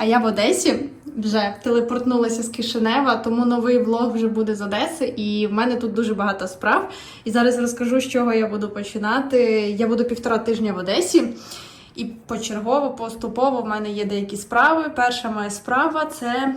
А я в Одесі вже телепортнулася з Кишинева, тому новий влог вже буде з Одеси, і в мене тут дуже багато справ. І зараз розкажу, з чого я буду починати. Я буду півтора тижня в Одесі. І почергово, поступово в мене є деякі справи. Перша моя справа це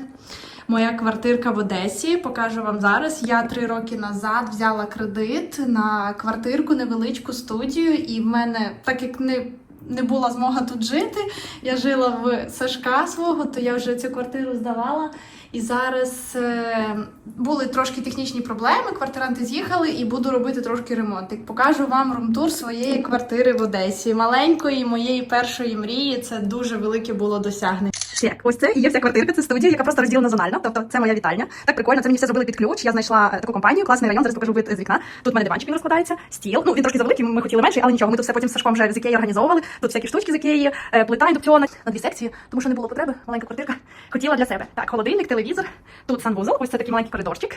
моя квартирка в Одесі. Покажу вам зараз. Я три роки назад взяла кредит на квартирку, невеличку студію, і в мене, так як не не була змога тут жити. Я жила в Сашка свого, то я вже цю квартиру здавала. І зараз е, були трошки технічні проблеми. Квартиранти з'їхали і буду робити трошки ремонт. Покажу вам румтур своєї квартири в Одесі. Маленької моєї першої мрії. Це дуже велике було досягнення. Так, ось це і є вся квартирка. Це студія, яка просто розділена зонально. Тобто це моя вітальня. Так прикольно. Це мені все зробили під ключ. Я знайшла е, таку компанію, класний район. Зараз покажу вид з вікна. Тут в мене диванчик він розкладається, стіл. Ну він трошки завеликий. Ми хотіли менший, але нічого. Ми тут все потім з Сашком вже з Ікеї організовували. Тут всякі штучки з Ікеї, е, плита індукціонна на дві секції, тому що не було потреби. Маленька квартирка. Хотіла для себе. Так, холодильник, телевізор. Тут санвузол. Ось це такий маленький коридорчик.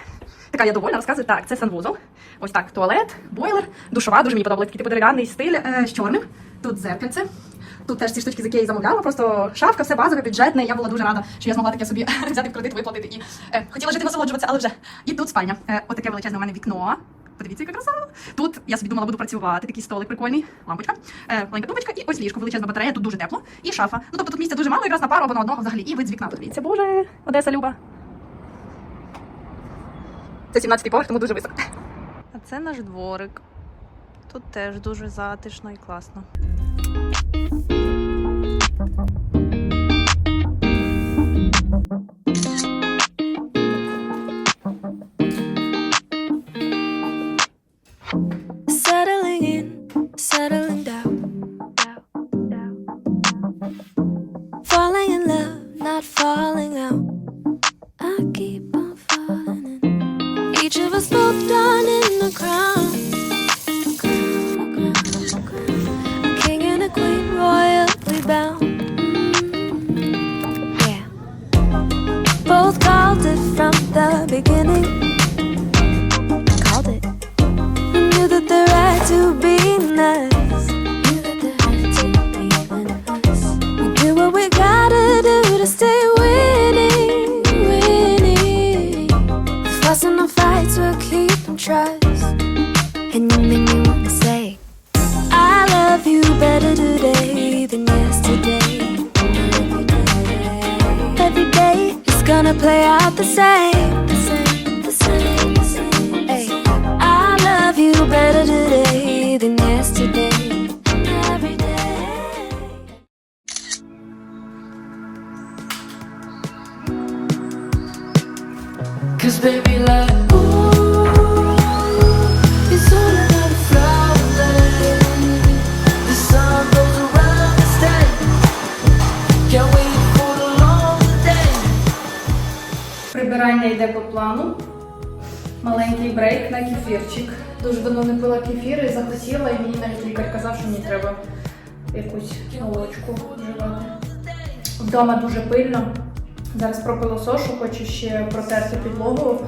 Така я довольна. Розказую. Так, це санвузол. Ось так, туалет, бойлер, душова. Дуже мені подобається такий типу дерев'яний стиль е, з чорним. Тут зеркальце. Тут теж ці штучки з Ікеї замовляла, просто шафка, все базове, бюджетне. Я була дуже рада, що я змогла таке собі взяти в кредит, виплатити і е, хотіла жити насолоджуватися, але вже. І тут спальня. Е, отаке величезне у мене вікно. Подивіться, яка краса. Тут я собі думала, буду працювати. Такий столик прикольний, лампочка, е, маленька тумбочка і ось ліжко, величезна батарея, тут дуже тепло. І шафа. Ну тобто тут місця дуже мало, якраз на пару або на одного взагалі. І вид з вікна. Подивіться, боже, Одеса Люба. Це 17-й поверх, тому дуже високо. А це наш дворик. Тут теж дуже затишно і класно. Thank you. Йде по плану. Маленький брейк на кефірчик. Дуже давно не пила кефір і захотіла, і мені навіть лікар казав, що мені треба якусь молочку вживати. Вдома дуже пильно. Зараз пропилосошу, хочу ще протерти підлогу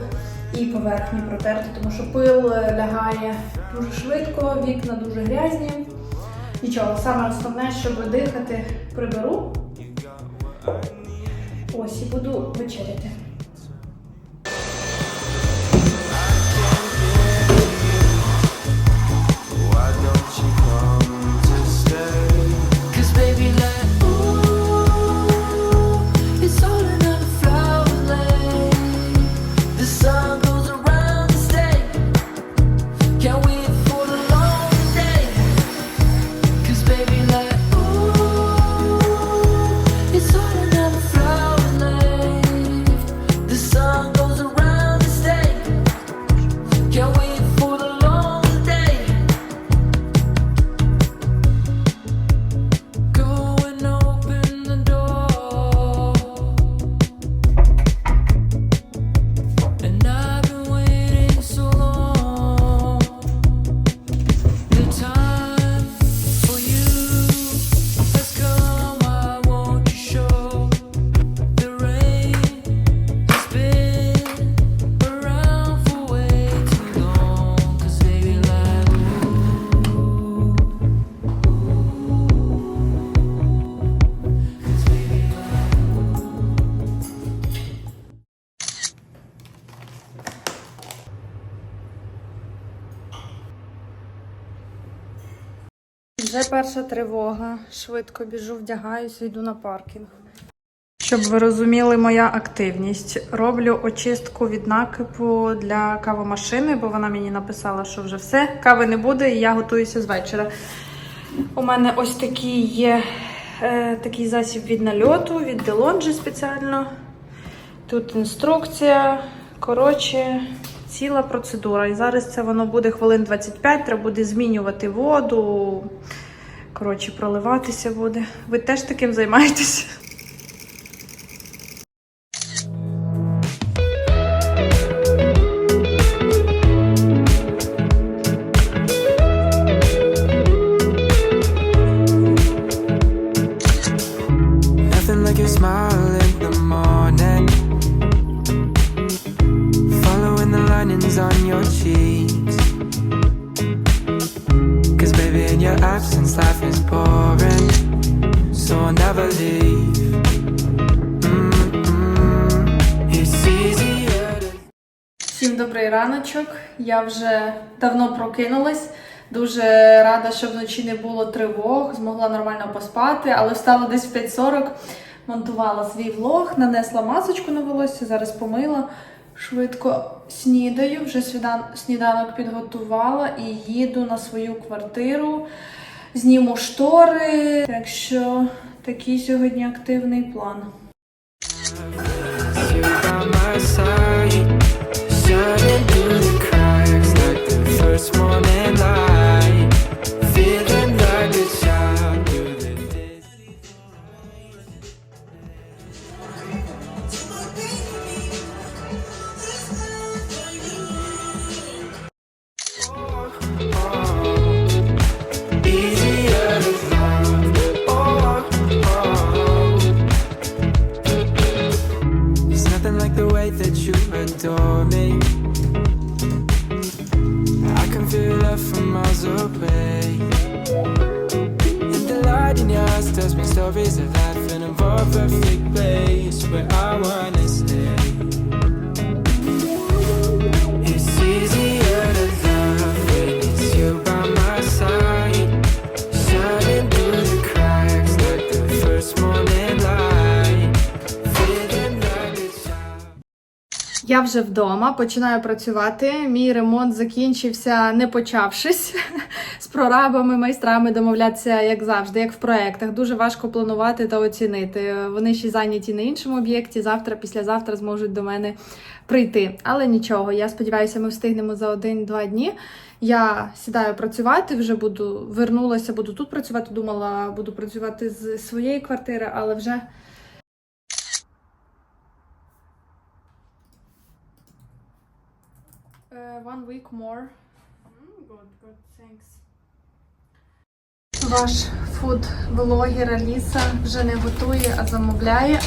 і поверхні протерти, тому що пил е, лягає дуже швидко, вікна дуже грязні. Нічого, саме основне, щоб дихати, приберу. Ось і буду вечеряти. Вже перша тривога. Швидко біжу, вдягаюся, йду на паркінг. Щоб ви розуміли моя активність, роблю очистку від накипу для кавомашини, бо вона мені написала, що вже все, кави не буде, і я готуюся з вечора. У мене ось такий є е, такий засіб від нальоту, від Делонджі спеціально. Тут інструкція. Коротше, ціла процедура. І зараз це воно буде хвилин 25, треба буде змінювати воду. Коротше, проливатися буде. Ви теж таким займаєтесь? Я вже давно прокинулась. Дуже рада, що вночі не було тривог, змогла нормально поспати, але встала десь в 5.40, монтувала свій влог, нанесла масочку на волосся, зараз помила. Швидко снідаю, вже сніданок підготувала і їду на свою квартиру. Зніму штори. Так що такий сьогодні активний план. you first morning light. Вже вдома, починаю працювати. Мій ремонт закінчився, не почавшись. З прорабами, майстрами домовлятися, як завжди, як в проектах. Дуже важко планувати та оцінити. Вони ще зайняті на іншому об'єкті. Завтра, післязавтра зможуть до мене прийти. Але нічого, я сподіваюся, ми встигнемо за один-два дні. Я сідаю працювати, вже буду вернулася, буду тут працювати. Думала, буду працювати з своєї квартири, але вже one week more. Good, good, thanks. Ваш фуд-блогер Аліса вже не готує, а замовляє.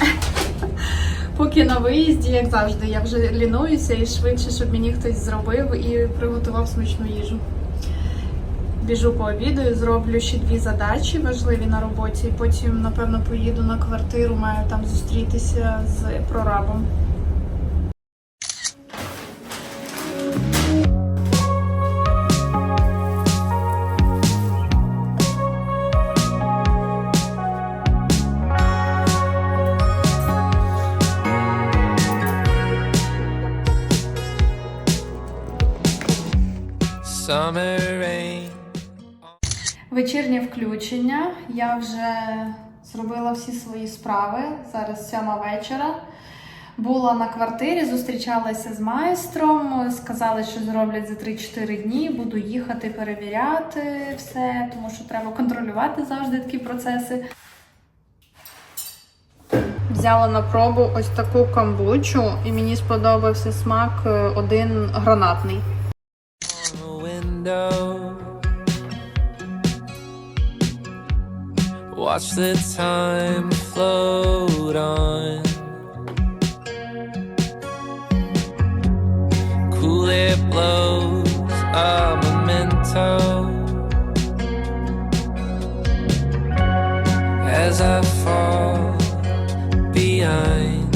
Поки на виїзді, як завжди, я вже лінуюся і швидше, щоб мені хтось зробив і приготував смачну їжу. Біжу по обіду, зроблю ще дві задачі важливі на роботі, і потім, напевно, поїду на квартиру, маю там зустрітися з прорабом. Вечірнє включення. Я вже зробила всі свої справи. Зараз сьома вечора. Була на квартирі, зустрічалася з майстром. Сказали, що зроблять за 3-4 дні. Буду їхати перевіряти все, тому що треба контролювати завжди такі процеси. Взяла на пробу ось таку камбучу, і мені сподобався смак е, один гранатний. Watch the time float on. Cool it blows a memento. As I fall behind.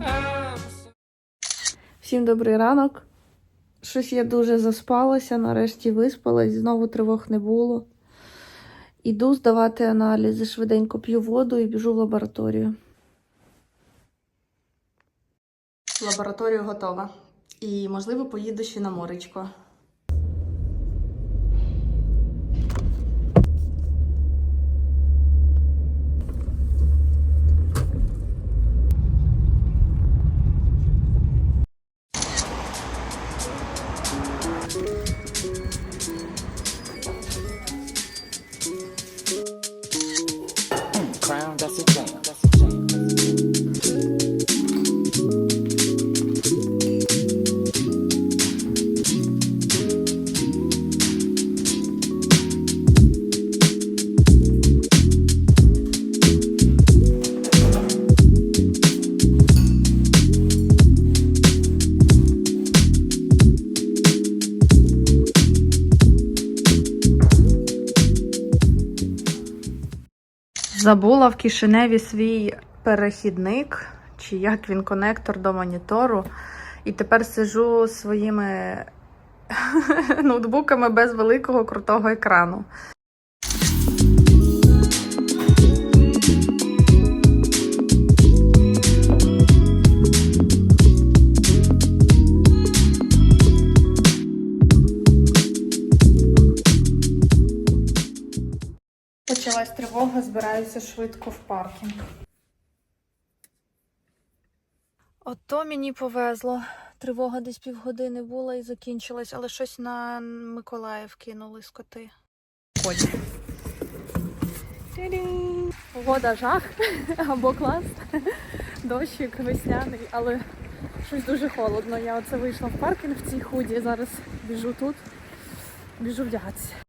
I'm Всім добрий ранок. Щось я дуже заспалася, нарешті виспалась, знову тривог не було. Іду здавати аналізи, швиденько п'ю воду і біжу в лабораторію. Лабораторія готова. І, можливо, поїду ще на моречко. Забула в Кишиневі свій перехідник, чи як він конектор до монітору. І тепер сижу своїми ноутбуками без великого крутого екрану. Почалась тривога, збираюся швидко в паркінг. Ото мені повезло. Тривога десь півгодини була і закінчилась, але щось на Миколаїв кинули скоти. Погода жах або клас. Дощик весняний, але щось дуже холодно. Я оце вийшла в паркінг в цій худі. Зараз біжу тут, біжу вдягатися.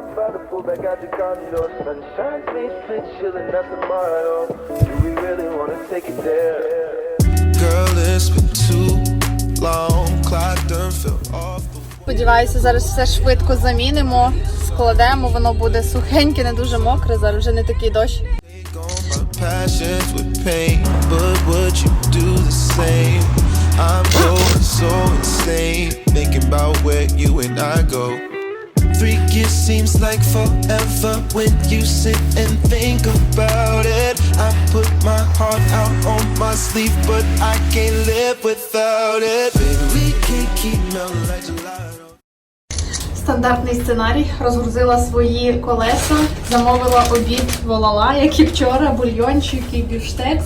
Much time about to back out the garden condo. Sunshine, face fit, chilling at the motto. Do we really wanna take it there? Girl, it's been too long. Clock done fell off Сподіваюся, зараз все швидко замінимо, складемо, воно буде сухеньке, не дуже мокре. Зараз вже не такий дощ. Passions with pain, but would you do the same? Seems like forever when you sit and think about it. I put my heart out on my sleeve, but I can't live without it. Baby, we can't keep gelato. Стандартний сценарій. Розгрузила свої колеса, замовила обід волала, як і вчора, бульйончик і бюштекс.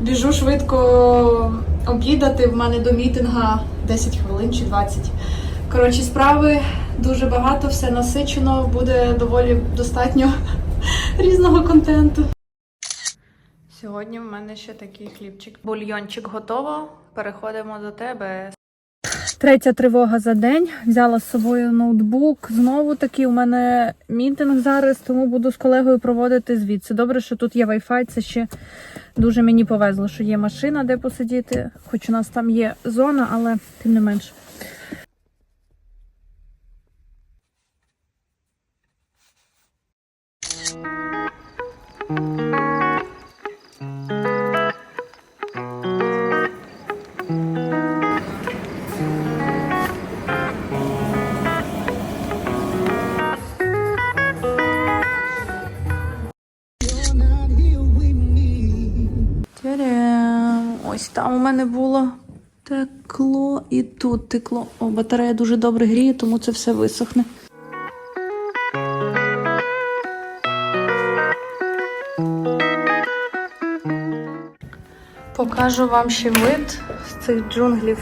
Біжу швидко обідати. В мене до мітинга 10 хвилин чи 20. Коротше, справи дуже багато, все насичено, буде доволі достатньо різного контенту. Сьогодні в мене ще такий хлібчик. Бульйончик готово. Переходимо до тебе. Третя тривога за день. Взяла з собою ноутбук. Знову таки, у мене мітинг зараз, тому буду з колегою проводити звідси. Добре, що тут є Wi-Fi, це ще дуже мені повезло, що є машина, де посидіти. Хоч у нас там є зона, але тим не менш. Ось там у мене було текло і тут текло. О, батарея дуже добре гріє, тому це все висохне. Покажу вам ще вид з цих джунглів.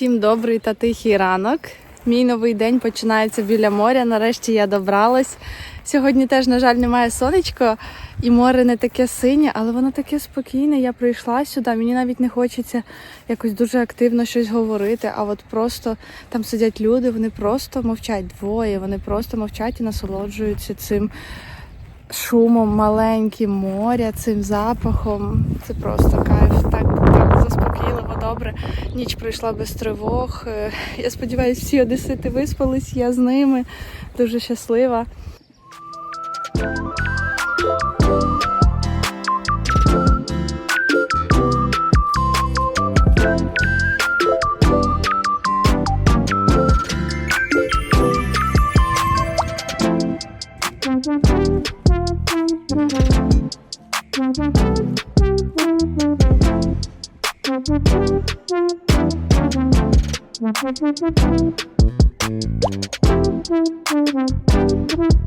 Всім добрий та тихий ранок. Мій новий день починається біля моря. Нарешті я добралась. Сьогодні теж, на жаль, немає сонечка, і море не таке синє, але воно таке спокійне. Я прийшла сюди. Мені навіть не хочеться якось дуже активно щось говорити. А от просто там сидять люди, вони просто мовчать двоє, вони просто мовчать і насолоджуються цим шумом маленьким моря, цим запахом. Це просто кайф. Так заспокійливо, добре. Ніч пройшла без тривог. Е, Я сподіваюся, всі одесити виспались, я з ними. Дуже щаслива.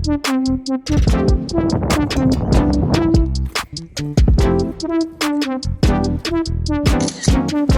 Thank you.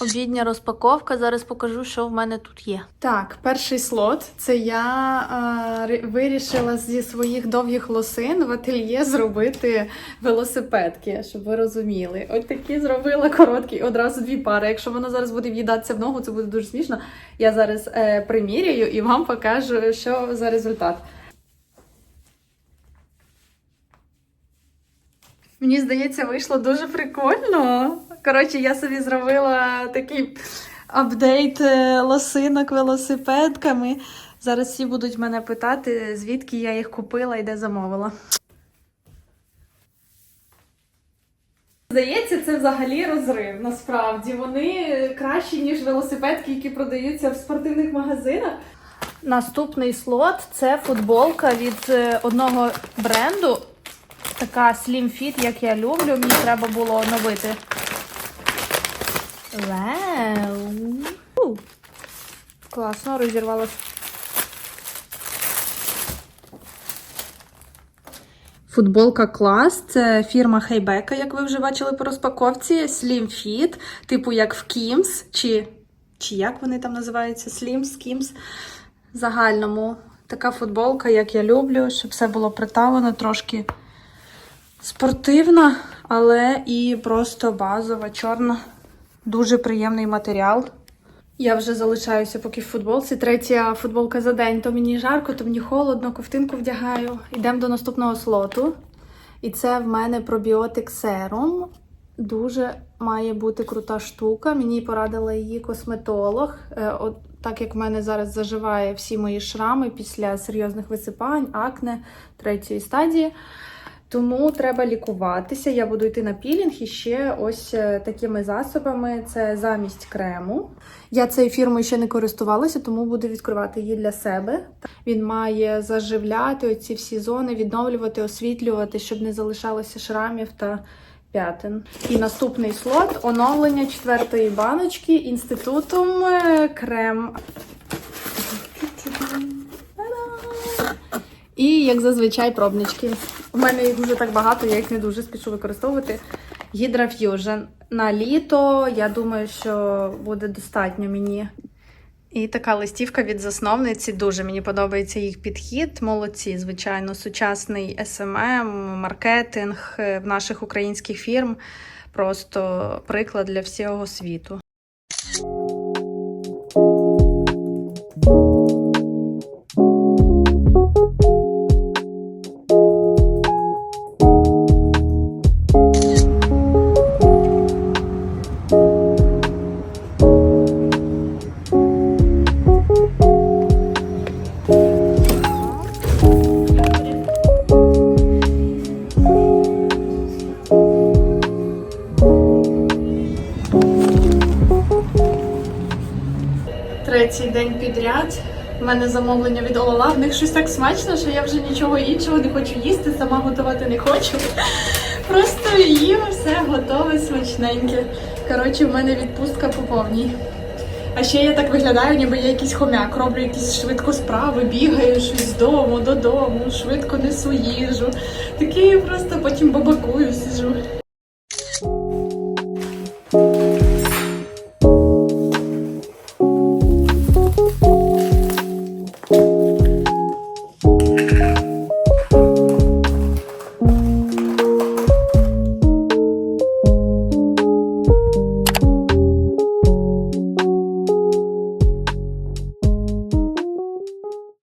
Обідня розпаковка. Зараз покажу, що в мене тут є. Так, перший слот це я е, вирішила зі своїх довгих лосин в ательє зробити велосипедки, щоб ви розуміли. От такі зробила короткі, одразу дві пари. Якщо воно зараз буде в'їдатися в ногу, це буде дуже смішно. Я зараз е, приміряю і вам покажу, що за результат. Мені здається, вийшло дуже прикольно. Коротше, я собі зробила такий апдейт е, лосинок велосипедками. Зараз всі будуть мене питати, звідки я їх купила і де замовила. Здається, це взагалі розрив. Насправді вони кращі, ніж велосипедки, які продаються в спортивних магазинах. Наступний слот це футболка від е, одного бренду. Така Slim Fit, як я люблю. Мені треба було оновити. Вау! Класно, розірвалась. Футболка клас, це фірма Хейбека, як ви вже бачили по розпаковці. Slim Fit, типу як в Kims, чи, чи як вони там називаються? Slim. В загальному така футболка, як я люблю, щоб все було приталено, трошки спортивна, але і просто базова, чорна. Дуже приємний матеріал. Я вже залишаюся поки в футболці. Третя футболка за день. То мені жарко, то мені холодно, ковтинку вдягаю. Йдемо до наступного слоту. І це в мене пробіотик серум. Дуже має бути крута штука. Мені порадила її косметолог. Е, От так як в мене зараз заживає всі мої шрами після серйозних висипань, акне третьої стадії. Тому треба лікуватися. Я буду йти на пілінг і ще ось е, такими засобами. Це замість крему. Я цією фірмою ще не користувалася, тому буду відкривати її для себе. Він має заживляти оці всі зони, відновлювати, освітлювати, щоб не залишалося шрамів та п'ятин. І наступний слот оновлення четвертої баночки інститутом е, крем. І, як зазвичай, пробнички. У мене їх вже так багато, я їх не дуже спішу використовувати. Fusion. На літо, я думаю, що буде достатньо мені. І така листівка від засновниці. Дуже мені подобається їх підхід. Молодці, звичайно, сучасний SMM, маркетинг е, в наших українських фірм. Просто приклад для всього світу. Замовлення від Олала. В них щось так смачно, що я вже нічого іншого не хочу їсти, сама готувати не хочу. Просто їм все готове, смачненьке. Коротше, в мене відпустка по повній. А ще я так виглядаю, ніби я якийсь хомяк, роблю якісь швидко справи, бігаю щось з дому додому, швидко несу їжу. Такі просто потім бабакую сижу.